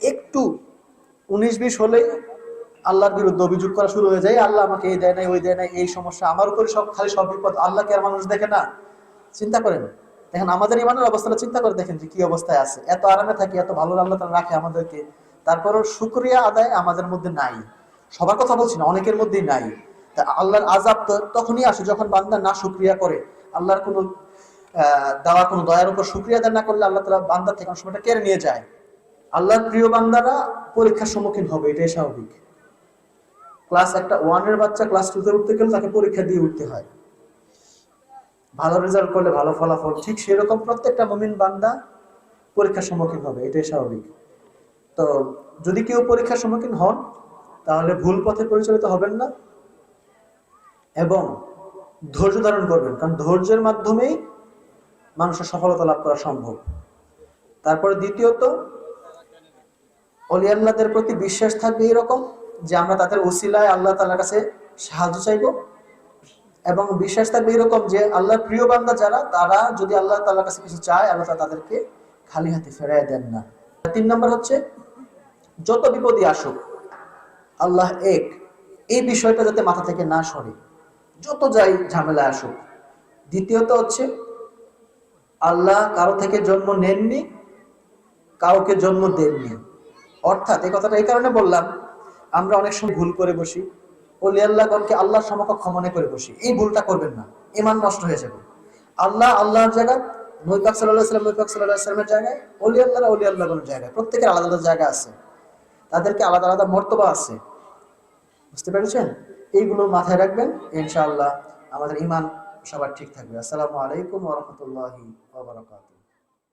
একটু উনিশ বিশ হলেই আল্লাহর বিরুদ্ধে অভিযোগ করা শুরু হয়ে যায় আল্লাহ আমাকে এই দেয় নাই ওই দেয় নাই এই সমস্যা আমার উপরে সব খালি সব বিপদ আল্লাহকে আর মানুষ দেখে না? চিন্তা করেন। দেখেন আমাদের ইমানের অবস্থাটা চিন্তা করে দেখেন যে কি অবস্থায় আছে। এত আরামে থাকি এত ভালো আল্লাহ তারা রাখে আমাদেরকে তারপরও শুক্রিয়া আদায় আমাদের মধ্যে নাই। সবার কথা বলছি না অনেকের মধ্যেই নাই। তা আল্লাহর আজাব তো তখনই আসে যখন বান্দা না শুক্রিয়া করে। আল্লাহর কোনো আহ, দেওয়া কোনো দয়ার উপর শুক্রিয়া আদায় না করলে আল্লাহ তালা বান্দার থেকে সময়টা কেড়ে নিয়ে যায়। আল্লাহর প্রিয় বান্দারা পরীক্ষার সম্মুখীন হবে, এটাই স্বাভাবিক। ক্লাস একটা ওয়ানের বাচ্চা ক্লাস টুতে উঠতে গেলে তাকে পরীক্ষা দিয়ে উঠতে হয়। ভালো রেজাল্ট করলে ভালো ফলাফল, ঠিক সেরকম প্রত্যেকটা মমিন বান্দা পরীক্ষার সম্মুখীন হবে, এটাই স্বাভাবিক। তো যদি কেউ পরীক্ষার সম্মুখীন হন, তাহলে ভুল পথে পরিচালিত হবেন না এবং ধৈর্য ধারণ করবেন, কারণ ধৈর্যের মাধ্যমেই মানুষের সফলতা লাভ করা সম্ভব। তারপরে দ্বিতীয়ত অলিয়াল্লাদের প্রতি বিশ্বাস থাকবে এরকম যে আমরা তাদের ওসিলায় আল্লাহ তালার কাছে সাহায্য চাইব। এবং বিশ্বাস থাকবে এরকম যে আল্লাহর প্রিয় বান্দা যারা, তারা যদি আল্লাহ তাআলার কাছে কিছু চায়, আল্লাহ তাদেরকে খালি হাতে ফেরাই দেন না। তিন নম্বর হচ্ছে, যত বিপদই আসুক, আল্লাহ এক, এই বিষয়টা যাতে মাথা থেকে না সরে, যত যাই ঝামেলা আসুক। দ্বিতীয়ত হচ্ছে, আল্লাহ কারও থেকে জন্ম নেননি, কাউকে জন্ম দেননি। অর্থাৎ এই কথাটা এই কারণে বললাম, আমরা অনেক সময় ভুল করে বসি অলি আল্লাহগণকে আল্লাহর সমকক্ষ মনে করে বসি, এই ভুলটা করবেন না ইমান নষ্ট হয়ে যাবে। আল্লাহ আল্লাহর জায়গায় নৈপাক সাল্লাহ সাল্লাম সাল্লামের জায়গায় অলি আল্লাহরা অলি আল্লাহগণের জায়গায়, প্রত্যেকের আলাদা আলাদা জায়গা আছে, তাদেরকে আলাদা আলাদা মর্তবা আছে। বুঝতে পেরেছেন? এইগুলো মাথায় রাখবেন, ইনশাআল্লাহ আমাদের ইমান সবার ঠিক থাকবে। আসসালামু আলাইকুম ওরহমতুল্লাহি